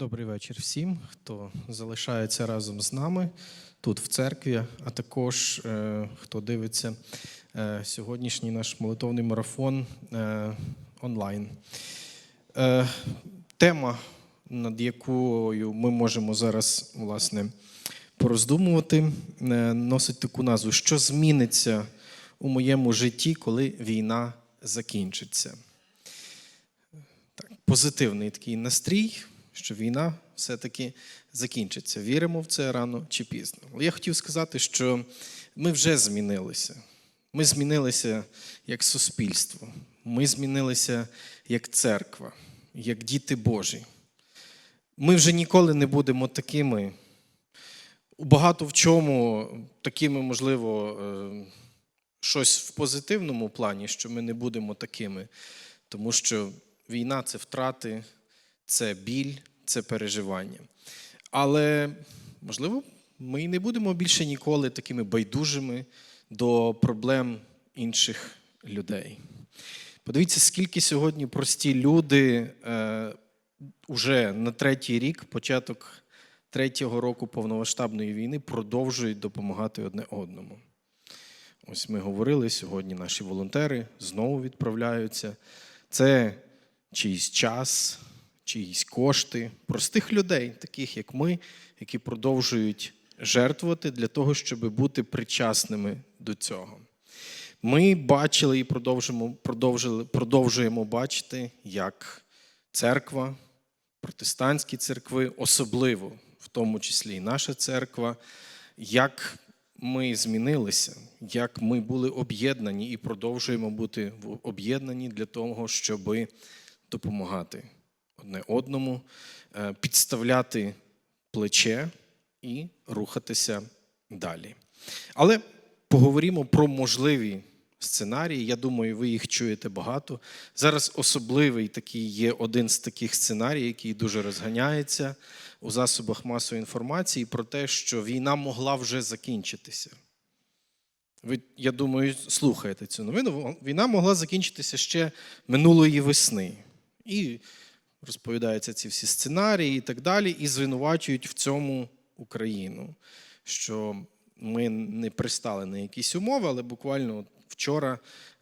Добрий вечір всім, хто залишається разом з нами тут в церкві, а також е, хто дивиться е, сьогоднішній наш молитовний марафон е, онлайн. Тема, над якою ми можемо зараз власне пороздумувати, носить таку назву: Що зміниться у моєму житті, коли війна закінчиться? Так, позитивний такий настрій, що війна все-таки закінчиться. Віримо в це рано чи пізно. Але я хотів сказати, що ми вже змінилися. Ми змінилися як суспільство, ми змінилися як церква, як діти Божі. Ми вже ніколи не будемо такими, багато в чому такими, можливо, е, щось в позитивному плані, що ми не будемо такими, тому що війна це втрати, це біль, це переживання. Але, можливо, ми і не будемо більше ніколи такими байдужими до проблем інших людей. Подивіться, скільки сьогодні прості люди е, уже на третій рік, початок третього року повномасштабної війни, продовжують допомагати одне одному. Ось ми говорили сьогодні, наші волонтери знову відправляються. Це чийсь час, чиїсь кошти, простих людей, таких як ми, які продовжують жертвувати для того, щоб бути причасними до цього. Ми бачили і продовжуємо, продовжуємо бачити, як церква, протестантські церкви, особливо, в тому числі і наша церква, як ми змінилися, як ми були об'єднані і продовжуємо бути об'єднані для того, щоб допомагати одне одному, е, підставляти плече і рухатися далі. Але поговоримо про можливі сценарії. Я думаю, ви їх чуєте багато. Зараз особливий такий є один з таких сценаріїв, який дуже розганяється у засобах масової інформації про те, що війна могла вже закінчитися. Ви, я думаю, слухаєте цю новину. Війна могла закінчитися ще минулої весни. І розповідаються ці всі сценарії і так далі, і звинувачують в цьому Україну, що ми не пристали на якісь умови, але буквально вчора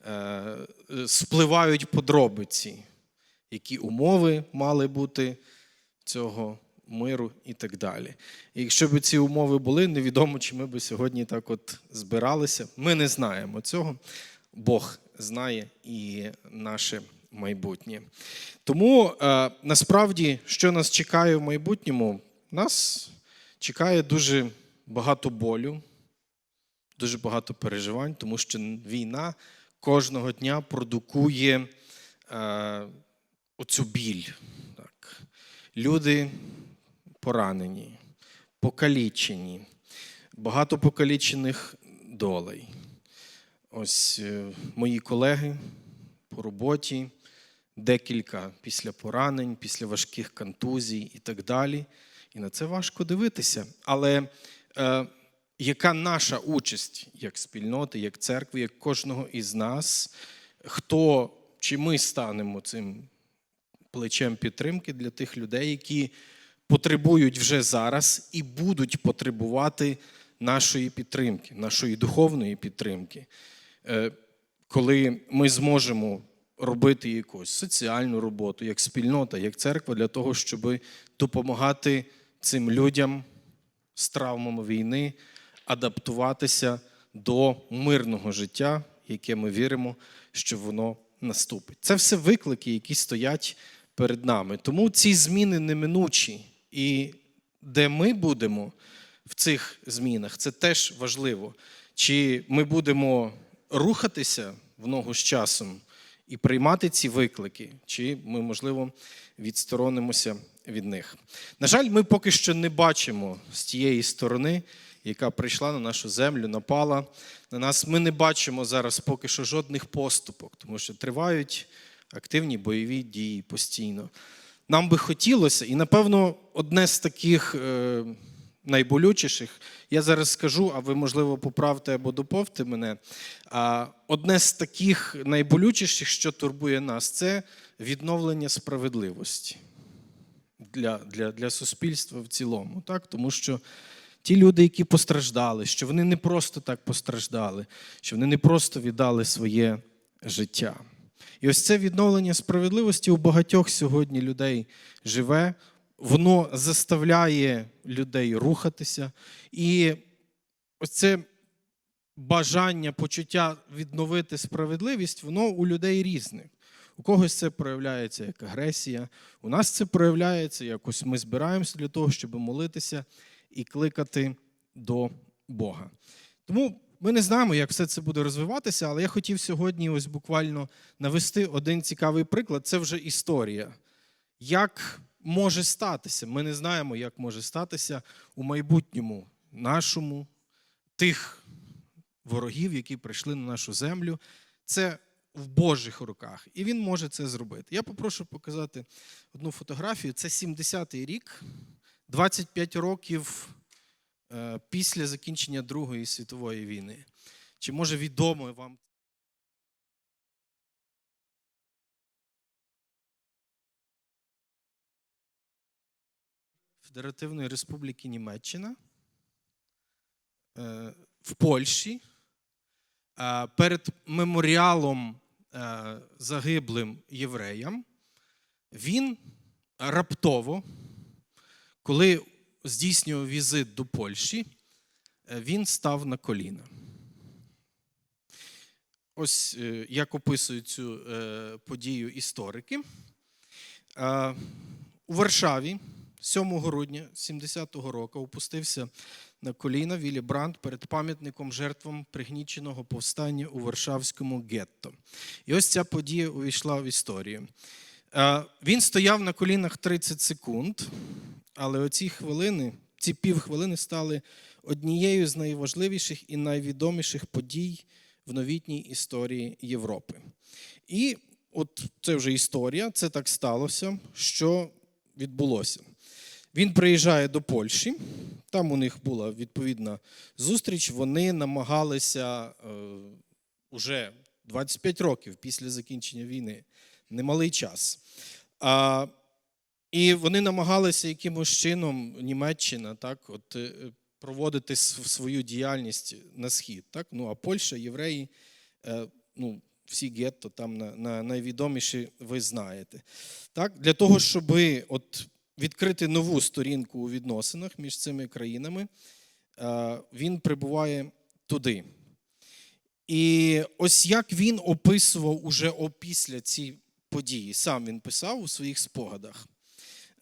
е, спливають подробиці, які умови мали бути цього миру і так далі. І якщо б ці умови були, невідомо, чи ми б сьогодні так от збиралися. Ми не знаємо цього. Бог знає і наше майбутнє. Тому е, насправді, що нас чекає в майбутньому, нас чекає дуже багато болю, дуже багато переживань, тому що війна кожного дня продукує е, оцю біль. Так. Люди поранені, покалічені, багато покалічених долей. Ось е, мої колеги по роботі, декілька після поранень, після важких контузій і так далі. І на це важко дивитися. Але е, яка наша участь як спільноти, як церкви, як кожного із нас, хто чи ми станемо цим плечем підтримки для тих людей, які потребують вже зараз і будуть потребувати нашої підтримки, нашої духовної підтримки. Е, Коли ми зможемо робити якусь соціальну роботу, як спільнота, як церква, для того, щоб допомагати цим людям з травмами війни адаптуватися до мирного життя, яке ми віримо, що воно наступить. Це все виклики, які стоять перед нами. Тому ці зміни неминучі. І де ми будемо в цих змінах, це теж важливо. Чи ми будемо рухатися в ногу з часом і приймати ці виклики, чи ми, можливо, відсторонимося від них. На жаль, ми поки що не бачимо з тієї сторони, яка прийшла на нашу землю, напала на нас. Ми не бачимо зараз поки що жодних поступок, тому що тривають активні бойові дії постійно. Нам би хотілося, і напевно, одне з таких е, найболючіших, я зараз скажу, а ви, можливо, поправте або доповте мене. Одне з таких найболючіших, що турбує нас, це відновлення справедливості. для, для, для суспільства в цілому, так? тому що ті люди, які постраждали, що вони не просто так постраждали, що вони не просто віддали своє життя. І ось це відновлення справедливості у багатьох сьогодні людей живе, воно заставляє людей рухатися. І ось це бажання, почуття відновити справедливість, воно у людей різне. У когось це проявляється як агресія, у нас це проявляється якось ми збираємося для того, щоб молитися і кликати до Бога. Тому ми не знаємо, як все це буде розвиватися, але я хотів сьогодні ось буквально навести один цікавий приклад. Це вже історія. Як може статися? Ми не знаємо, як може статися у майбутньому нашому тих ворогів, які прийшли на нашу землю. Це в Божих руках, і він може це зробити. Я попрошу показати одну фотографію. Це 70-й рік, 25 років е, після закінчення Другої світової війни. Чи може відомо вам? Федеративної Республіки Німеччина е, в Польщі перед меморіалом е, загиблим євреям він раптово, коли здійснював візит до Польщі, е, він став на коліна. Ось як описують цю подію історики. У Варшаві 7 грудня 70-го року опустився на коліна Віллі Брандт перед пам'ятником жертвам пригніченого повстання у Варшавському гетто. І ось ця подія увійшла в історію. Е, Він стояв на колінах 30 секунд, але оці хвилини, ці півхвилини стали однією з найважливіших і найвідоміших подій в новітній історії Європи. І от це вже історія, це так сталося, що відбулося. Він приїжджає до Польщі, там у них була відповідна зустріч. Вони намагалися е, уже 25 років після закінчення війни, немалий час. І вони намагалися якимось чином Німеччина так, от, е, проводити свою діяльність на схід. Так? Ну, а Польща, євреї, е, ну, всі гетто там на, на найвідоміші ви знаєте. Так? Для того, щоб от, відкрити нову сторінку у відносинах між цими країнами, е, він прибуває туди. І ось як він описував уже опісля ці події, сам він писав у своїх спогадах.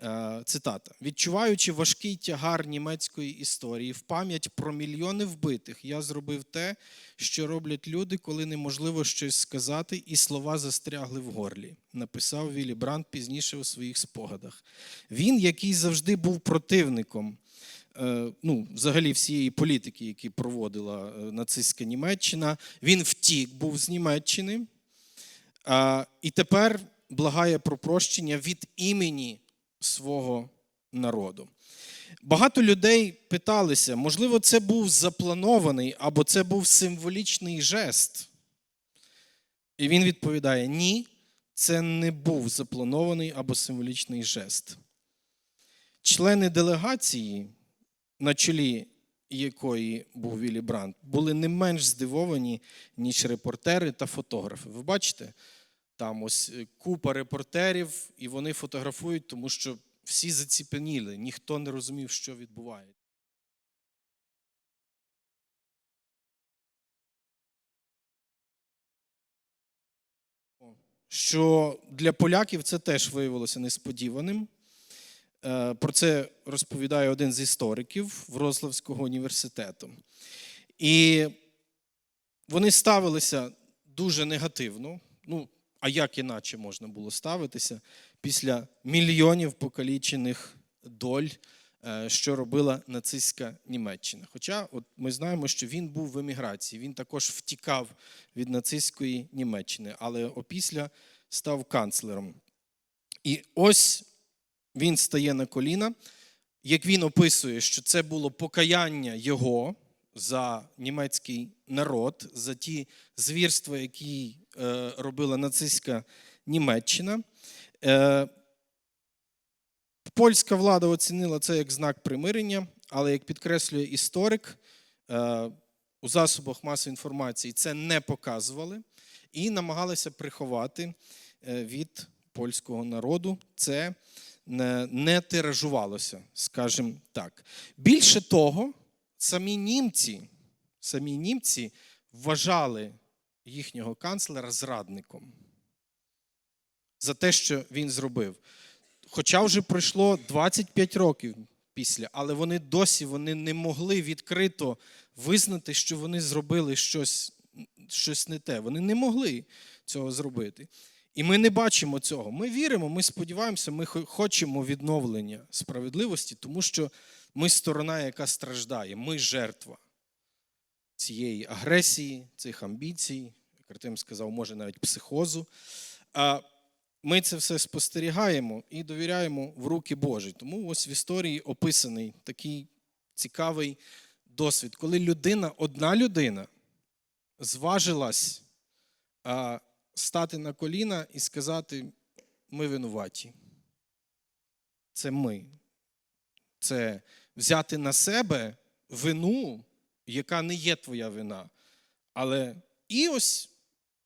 Е, Цитата: відчуваючи важкий тягар німецької історії, в пам'ять про мільйони вбитих, я зробив те, що роблять люди, коли неможливо щось сказати, і слова застрягли в горлі. Написав Віллі Брандт пізніше у своїх спогадах. Він, який завжди був противником е, ну, взагалі всієї політики, які проводила е, нацистська Німеччина, він втік був з Німеччини. І тепер благає про прощення від імені свого народу. Багато людей питалися, можливо, це був запланований або це був символічний жест. І він відповідає: ні, це не був запланований або символічний жест. Члени делегації, на чолі якої був Віллі Брандт, були не менш здивовані, ніж репортери та фотографи. Ви бачите, там ось е, купа репортерів, і вони фотографують, тому що всі заціпеніли, ніхто не розумів, що відбувається. Що для поляків це теж виявилося несподіваним. Е, Про це розповідає один з істориків Вроцлавського університету. І вони ставилися дуже негативно. Ну, а як іначе можна було ставитися після мільйонів покалічених доль, е, що робила нацистська Німеччина? Хоча от ми знаємо, що він був в еміграції, він також втікав від нацистської Німеччини, але опісля став канцлером. І ось він стає на коліна. Як він описує, що це було покаяння його за німецький народ, за ті звірства, які е, робила нацистська Німеччина. Е, Польська влада оцінила це як знак примирення, але як підкреслює історик, е, у засобах масової інформації це не показували і намагалися приховати від польського народу. Це не тиражувалося, скажімо так. Більше того, самі німці, самі німці вважали їхнього канцлера зрадником за те, що він зробив. Хоча вже пройшло 25 років після, але вони досі вони не могли відкрито визнати, що вони зробили щось, щось не те. Вони не могли цього зробити. І ми не бачимо цього. Ми віримо, ми сподіваємося, ми хочемо відновлення справедливості, тому що ми сторона, яка страждає, ми жертва цієї агресії, цих амбіцій, як Артем сказав, може навіть психозу. Ми це все спостерігаємо і довіряємо в руки Божі. Тому ось в історії описаний такий цікавий досвід, коли людина, одна людина, зважилась стати на коліна і сказати: ми винуваті. Це ми. Це взяти на себе вину, яка не є твоя вина. Але і ось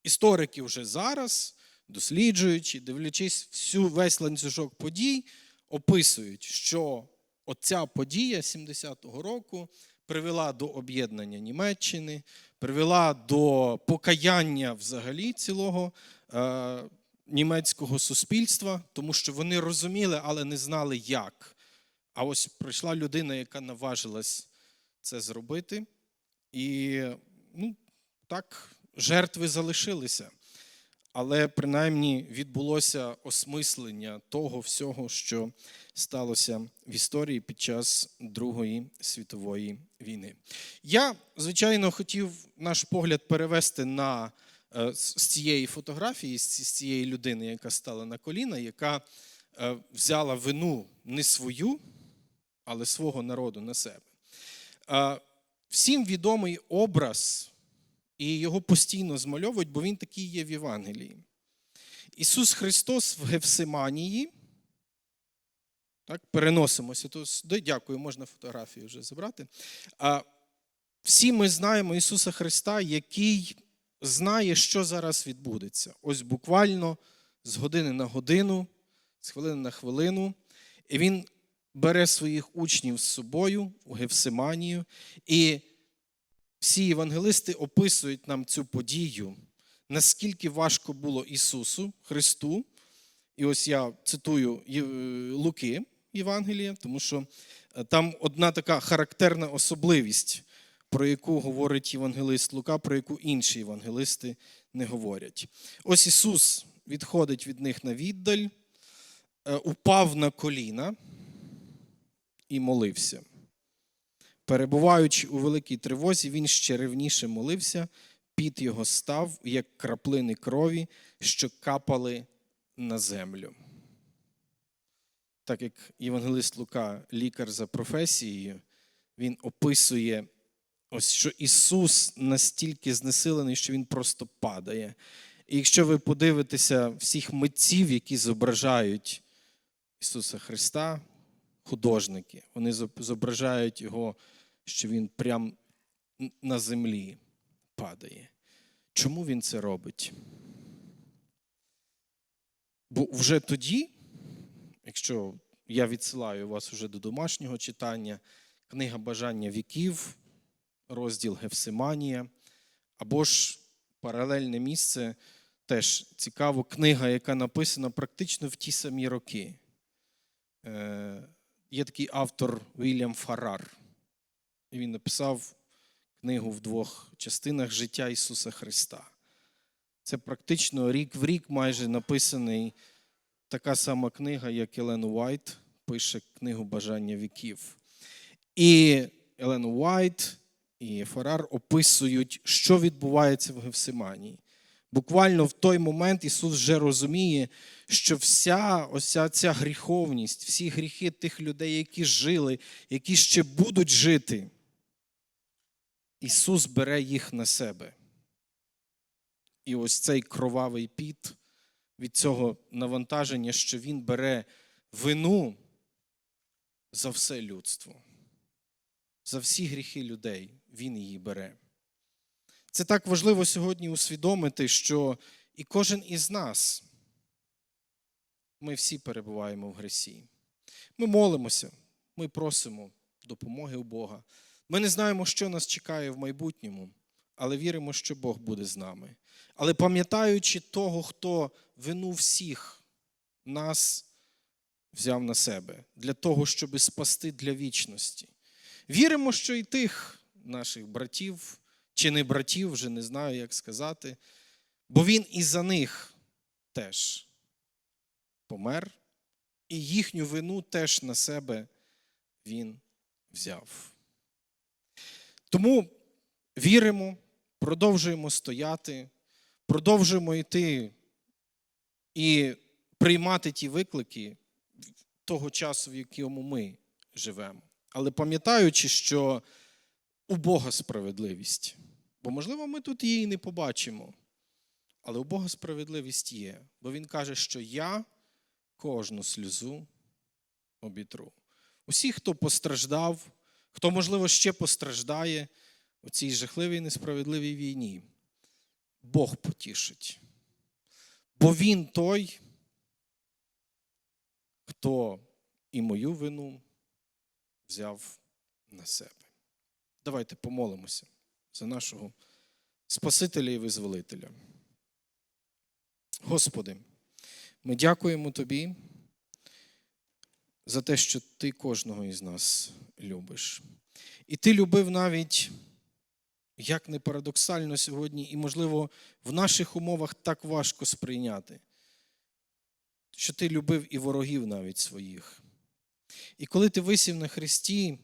історики вже зараз, досліджуючи, дивлячись всю весь ланцюжок подій, описують, що оця подія 70-го року привела до об'єднання Німеччини, привела до покаяння взагалі цілого е, німецького суспільства, тому що вони розуміли, але не знали як. А ось прийшла людина, яка наважилась це зробити, і ну, так жертви залишилися. Але принаймні відбулося осмислення того всього, що сталося в історії під час Другої світової війни. Я, звичайно, хотів наш погляд перевести на е, з цієї фотографії, з цієї людини, яка стала на коліна, яка е, взяла вину не свою, але свого народу на себе. Е, Всім відомий образ, і його постійно змальовують, бо він такий є в Євангелії. Ісус Христос в Гефсиманії. Так, переносимося. Дай дякую, можна фотографію вже забрати. А, всі ми знаємо Ісуса Христа, який знає, що зараз відбудеться. Ось буквально з години на годину, з хвилини на хвилину. І Він бере своїх учнів з собою у Гефсиманію. І всі євангелисти описують нам цю подію, наскільки важко було Ісусу Христу. І ось я цитую Луки Євангелія, тому що е, там одна така характерна особливість, про яку говорить євангелист Лука, про яку інші євангелисти не говорять. Ось Ісус відходить від них на віддаль, е, упав на коліна і молився. Перебуваючи у великій тривозі, він ще ревніше молився, під його став, як краплини крові, що капали на землю. Так як євангелист Лука, лікар за професією, він описує, ось що Ісус настільки знесилений, що Він просто падає. І якщо ви подивитеся всіх митців, які зображають Ісуса Христа, художники, вони зображають Його, що Він прям на землі падає. Чому він це робить? Бо вже тоді, якщо я відсилаю вас уже до домашнього читання, книга Бажання віків, розділ Гефсиманія, або ж паралельне місце, теж цікаво, книга, яка написана практично в ті самі роки. Е, Є такий автор Вільям Фарар. Він написав книгу в двох частинах Життя Ісуса Христа. Це практично рік в рік майже написаний така сама книга, як Елен Уайт пише книгу Бажання віків. І Елен Уайт і Фарар описують, що відбувається в Гефсиманії. Буквально в той момент Ісус вже розуміє, що вся ося ця гріховність, всі гріхи тих людей, які жили, які ще будуть жити, Ісус бере їх на себе. І ось цей кровавий піт від цього навантаження, що Він бере вину за все людство, за всі гріхи людей Він її бере. Це так важливо сьогодні усвідомити, що і кожен із нас, ми всі перебуваємо в гресі. Ми молимося, ми просимо допомоги у Бога. Ми не знаємо, що нас чекає в майбутньому, але віримо, що Бог буде з нами. Але пам'ятаючи того, хто вину всіх нас взяв на себе для того, щоб спасти для вічності. Віримо, що і тих наших братів чи не братів, вже не знаю, як сказати, бо Він і за них теж помер, і їхню вину теж на себе Він взяв. Тому віримо, продовжуємо стояти, продовжуємо йти і приймати ті виклики того часу, в якому ми живемо. Але пам'ятаючи, що у Бога справедливість. Бо, можливо, ми тут її не побачимо. Але у Бога справедливість є. Бо Він каже, що я кожну сльозу обітру. Усі, хто постраждав, хто, можливо, ще постраждає у цій жахливій несправедливій війні, Бог потішить. Бо Він той, хто і мою вину взяв на себе. Давайте помолимося за нашого Спасителя і Визволителя. Господи, ми дякуємо Тобі за те, що Ти кожного із нас любиш. І Ти любив навіть, як не парадоксально сьогодні, і, можливо, в наших умовах так важко сприйняти, що Ти любив і ворогів навіть своїх. І коли ти висів на Христі,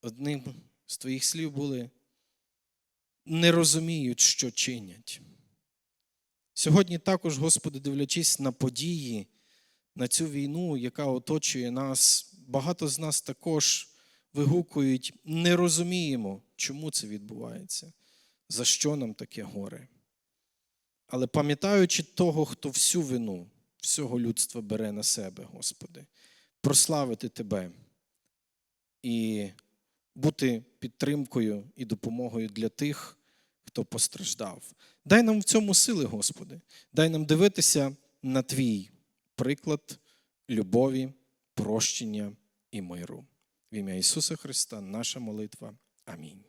одним з твоїх слів були не розуміють, що чинять. Сьогодні також, Господи, дивлячись на події, на цю війну, яка оточує нас, багато з нас також вигукують, не розуміємо, чому це відбувається, за що нам таке горе. Але пам'ятаючи того, хто всю вину всього людства бере на себе, Господи, прославити Тебе і бути підтримкою і допомогою для тих, хто постраждав. Дай нам в цьому сили, Господи, дай нам дивитися на Твій приклад любові, прощення і миру. В ім'я Ісуса Христа, наша молитва. Амінь.